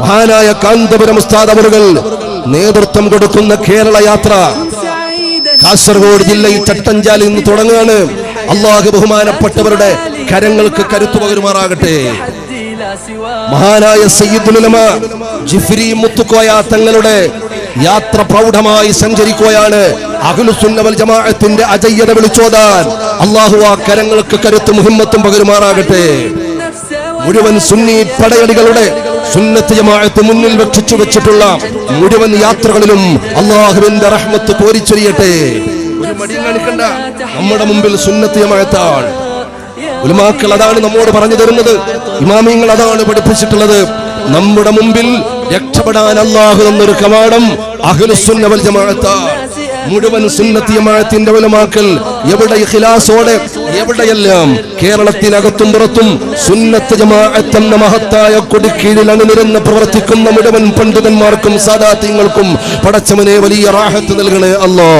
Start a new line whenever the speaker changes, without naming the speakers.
മഹാനായ കാന്തപുരം ഉസ്താദ് നേതൃത്വം കൊടുക്കുന്ന കേരള യാത്ര. കാസർഗോഡ് ജില്ലയിൽ ചട്ടഞ്ചാലിൽ നിന്ന് തുടങ്ങുകയാണ്. അള്ളാഹു ബഹുമാനപ്പെട്ടവരുടെ കരങ്ങൾക്ക് കരുത്തു പകരുമാറാകട്ടെ. മഹാനായ സയ്യിദുലമ ജിഫ്രി മുത്തുക്കോയ തങ്ങളുടെ യാത്ര പ്രൗഢമായി സഞ്ചരിക്കുകയാണ്. അഖിലുസുന്നവൽ ജമാഅത്തിന്റെ അജയ്യത വിളിച്ചോതാൻ. അള്ളാഹു ആ കരങ്ങൾക്ക് കരുത്തും ഹിമ്മത്തും പകരുമാറാകട്ടെ. മുഴുവൻ സുന്നി പടയടികളുടെ സുന്നത്ത് ജമാഅത്ത് മുന്നിൽ രക്ഷിച്ചു വെച്ചിട്ടുള്ള മുഴുവൻ യാത്രകളിലും അള്ളാഹുവിന്റെ റഹ്മത്ത് കോരിച്ചൊരിയട്ടെ. ഒരു നമ്മുടെ മുമ്പിൽ സുന്നത്ത് ജമാഅത്താണ്. ഉലമാക്കൾ അതാണ് നമ്മോട് പറഞ്ഞു തരുന്നത്. ഇമാമിയങ്ങൾ അതാണ് പഠിപ്പിച്ചിട്ടുള്ളത്. നമ്മുടെ മുമ്പിൽ രക്ഷപ്പെടാൻ അള്ളാഹു എന്നൊരു കവാടം അഖിലുസുന്നവൽ ജമാഅത്താണ്. മുഴുവൻ സുന്നത്തിയമാഴത്തിന്റെ ഉലമാക്കൾ എവിടെ ഇഖ്ലാസോടെ എവിടെയെല്ലാം കേരളത്തിനകത്തും പുറത്തും സുന്നത്ത് ജമാഅത്തെന്ന മഹത്തായ കൊടിക്കീഴിൽ അണിനിരന്ന് പ്രവർത്തിക്കുന്ന മുഴുവൻ പണ്ഡിതന്മാർക്കും സാദാത്യങ്ങൾക്കും പടച്ചവനെ വലിയ റാഹത്ത് നൽകണേ അല്ലാ